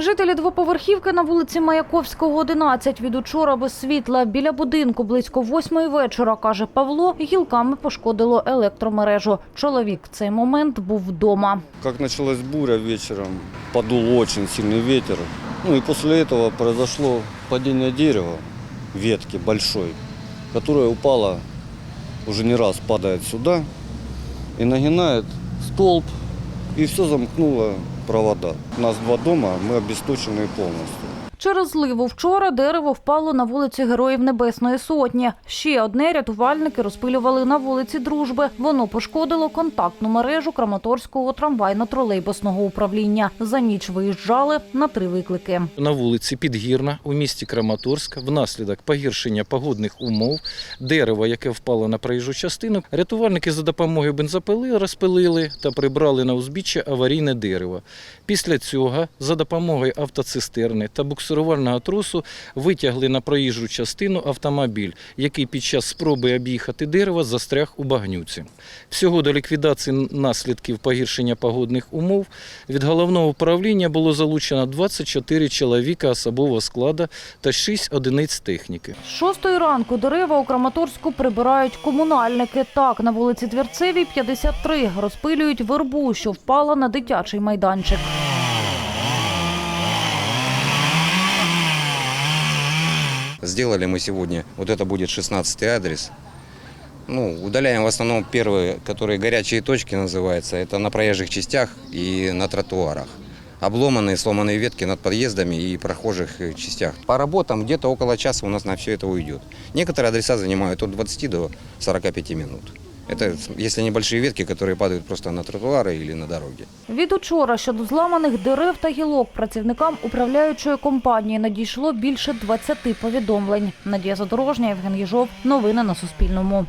Жителі двоповерхівки на вулиці Маяковського, 11 від учора без світла. Біля будинку близько восьмої вечора, каже Павло, гілками пошкодило електромережу. Чоловік в цей момент був вдома. Как началась буря вечером, подул очень сильный ветер. Ну и после этого произошло падение дерева, ветки большой, которая упала, уже не раз падает сюда и нагинает столб, и все замкнуло провода. У нас два дома, мы обесточены полностью. Через зливу вчора дерево впало на вулиці Героїв Небесної Сотні. Ще одне рятувальники розпилювали на вулиці Дружби. Воно пошкодило контактну мережу Краматорського трамвайно-тролейбусного управління. За ніч виїжджали на три виклики. на вулиці Підгірна у місті Краматорськ внаслідок погіршення погодних умов дерева, яке впало на проїжджу частину, рятувальники за допомогою бензопили розпилили та прибрали на узбіччя аварійне дерево. Після цього за допомогою автоцистерни та буксирувального тросу витягли на проїжджу частину автомобіль, який під час спроби об'їхати дерево застряг у багнюці. Всього до ліквідації наслідків погіршення погодних умов від головного управління було залучено 24 чоловіка особового складу та 6 одиниць техніки. Шостої ранку дерева у Краматорську прибирають комунальники. Так, на вулиці Тверцевій, 53, розпилюють вербу, що впала на дитячий майданчик. Сделали мы сегодня, вот это будет 16 адрес. Ну, удаляем в основном первые, которые горячие точки называются, это на проезжих частях и на тротуарах. Обломанные, сломанные ветки над подъездами и прохожих э, частях. По работам где-то около часа у нас на все это уйдет. Некоторые адреса занимают от 20 до 45 минут. Это если небольшие ветки, которые падают просто на тротуары или на дороге. Від учора щодо зламаних дерев та гілок працівникам управляючої компанії надійшло більше 20 повідомлень. Надія Задорожня, Євген Єжов. Новини на Суспільному.